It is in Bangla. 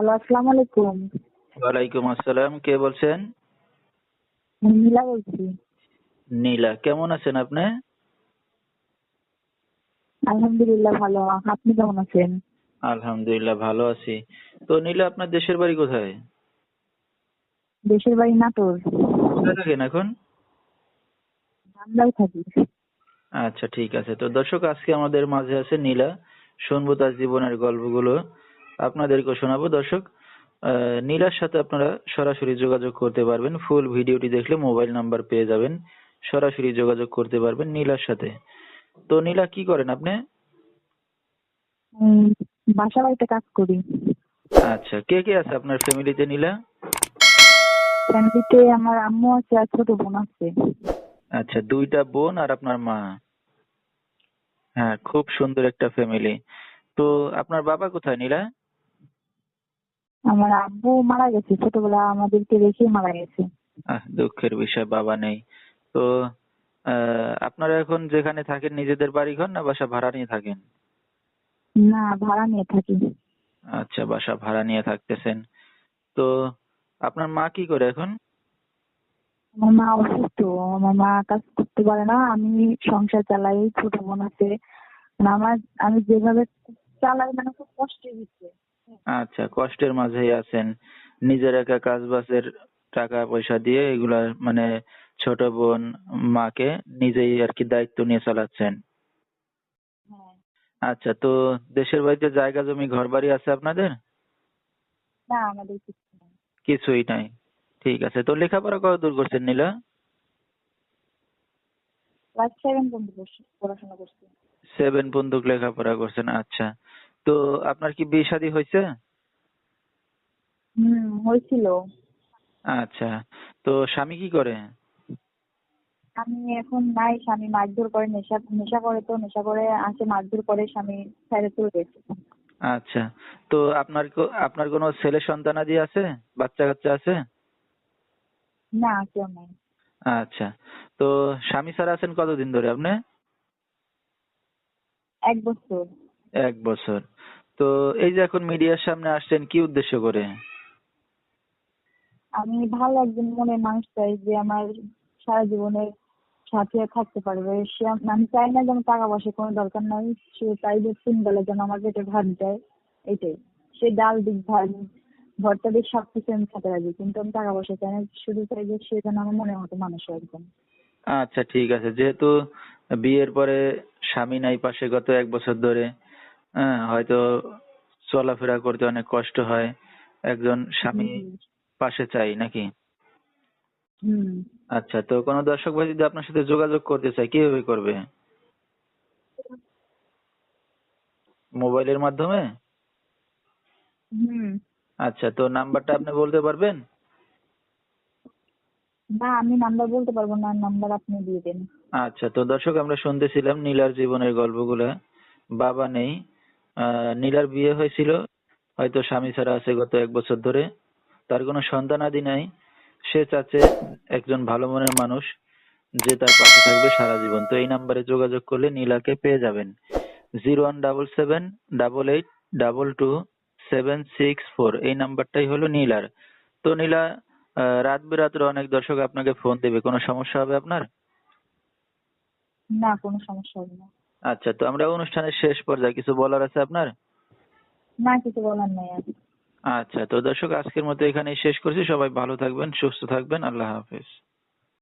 হ্যালো আসসালামু আলাইকুম ওয়ালাইকুম আসসালাম কে বলছেন? নীলা বলছি। নীলা কেমন আছেন আপনি? আলহামদুলিল্লাহ ভালো আপনি কেমন আছেন? আলহামদুলিল্লাহ ভালো আছি। তো নীলা আপনার দেশের বাড়ি কোথায়? দেশের বাড়ি নাটোর। কোথায় থাকেন এখন? ধামরাই থাকি। আচ্ছা ঠিক আছে। তো দর্শক আজকে আমাদের মাঝে আছে নীলা। শুনব তার জীবনের গল্পগুলো। আপনাদেরকে শোনাবো। দর্শক নীলার সাথে আপনারা সরাসরি যোগাযোগ করতে পারবেন। ফুল ভিডিওটি দেখলে মোবাইল নাম্বার পেয়ে যাবেন। সরাসরি যোগাযোগ করতে পারবেন নীলার সাথে। তো নীলা কি করেন আপনি? বাসা বাড়িতে কাজ করি। আচ্ছা কে কে আছে আপনার ফ্যামিলিতে নীলা? ফ্যামিলিতে আমার আম্মু আছে আর ছোট বোন আছে। আচ্ছা দুইটা বোন আর আপনার মা। হ্যাঁ খুব সুন্দর একটা ফ্যামিলি। তো আপনার বাবা কোথায় নীলা? আমার আব্বু মারা গেছে ছোটবেলা আমাদেরকে রেখে মারা গেছে। আহ দুঃখের বিষয় বাবা নেই। তো আপনারা এখন যেখানে থাকেন নিজেদের বাড়ি ঘর না বাসা ভাড়া নিয়ে থাকেন? না ভাড়া নিয়ে থাকি। আচ্ছা বাসা ভাড়া নিয়ে থাকতেছেন। তো আপনার মা কি করে এখন? আমার মা অসুস্থ আমার মা কাজ করতে পারে না আমি সংসার চালাই ছোট বোন আছে। মানে আমার আমি যেভাবে চালাই মানে খুব কষ্টে দিচ্ছে। আচ্ছা কষ্টের মাঝেই আছেন। নিজের একা কাজ বাজের টাকা পয়সা দিয়ে এগুলা মানে ছোট বোন মাকে নিজেই আর কি দায়িত্ব নিয়ে চালাচ্ছেন। হ্যাঁ। আচ্ছা তো দেশের বাড়িতে জায়গা জমি ঘর বাড়ি আছে আপনাদের? না আমাদের কিছু নেই। কিছুই নাই। ঠিক আছে তো লেখাপড়া কত দূর করছেন নীলা? ক্লাস সেভেন পর্যন্ত পড়াশোনা করছি। সেভেন পর্যন্ত লেখাপড়া করছেন আচ্ছা। তো আপনার কি বিয়ে শাদী হয়েছে? হুম হয়েছিল। আচ্ছা তো স্বামী কি করে? আমি এখন নাই স্বামী মারধর করে নেশা নেশা করে তো নেশা করে আসে মারধর করে স্বামী ছেড়ে চলে গেছে। আচ্ছা তো আপনার আপনার কোনো ছেলে সন্তানাদি আছে? বাচ্চা কাচ্চা আছে? না কেউ নাই। আচ্ছা তো স্বামী ছাড়া আছেন কতদিন ধরে আপনি? এক বছর। এক বছর। তো এই যে এখন মিডিয়ার সামনে আসছেন কি উদ্দেশ্য করে? আমি ভালো একজন মনের মানুষ চাই যে আমার সারা জীবনের সাথে থাকতে পারবে। সে আমি চাই না যেন টাকা পয়সা কোনো দরকার নাই। সে চাই যে তিন বেলা যেন আমার পেটে ভাত দেয় এটাই। সে ডাল দিক ভাত ভর্তা দিক সব কিছু আমি খেতে রাজি কিন্তু আমি টাকা পয়সা চাই না। শুধু চাই যে সে যেন আমার মনের মতো মানুষ হয় একদম। আচ্ছা ঠিক আছে। যেহেতু বিয়ের পরে স্বামী নাই পাশে গত এক বছর ধরে হ্যাঁ হয়তো চলাফেরা করতে অনেক কষ্ট হয়। একজন স্বামী পাশে চাই নাকি? হুম। আচ্ছা তো কোনো দর্শক ভাই যদি আপনার সাথে যোগাযোগ করতে চায় কীভাবে করবে? মোবাইলের মাধ্যমে? হুম। আচ্ছা তো নাম্বারটা আপনি বলতে পারবেন? না আমি নাম্বার বলতে পারব না নাম্বার আপনি দিয়ে দেন। আচ্ছা তো দর্শক আমরা শুনতেছিলাম নীলার জীবনের গল্পগুলা। বাবা নেই নীলার বিয়ে হয়েছিল। হয়তো স্বামী ছাড়া আছে গত এক বছর ধরে। তার কোনো সন্তানাদি নাই। সে চাচ্ছে একজন ভালো মনের মানুষ যে তার পাশে থাকবে সারা জীবন। তো এই নাম্বারে যোগাযোগ করলে নীলাকে পেয়ে যাবেন। Zero one double seven double eight double two seven six four. এই নাম্বারটাই হলো নীলার। তো নীলা রাত বেরাত্রে অনেক দর্শক আপনাকে ফোন দেবে। কোনো সমস্যা হবে আপনার? না, কোনো সমস্যা হবে না। আচ্ছা তো আমরা অনুষ্ঠানের শেষ পর্যায়ে কিছু বলার আছে আপনার? না কিছু বলার নাই আচ্ছা তো দর্শক আজকের মতো এখানেই শেষ করছি। সবাই ভালো থাকবেন সুস্থ থাকবেন। আল্লাহ হাফেজ।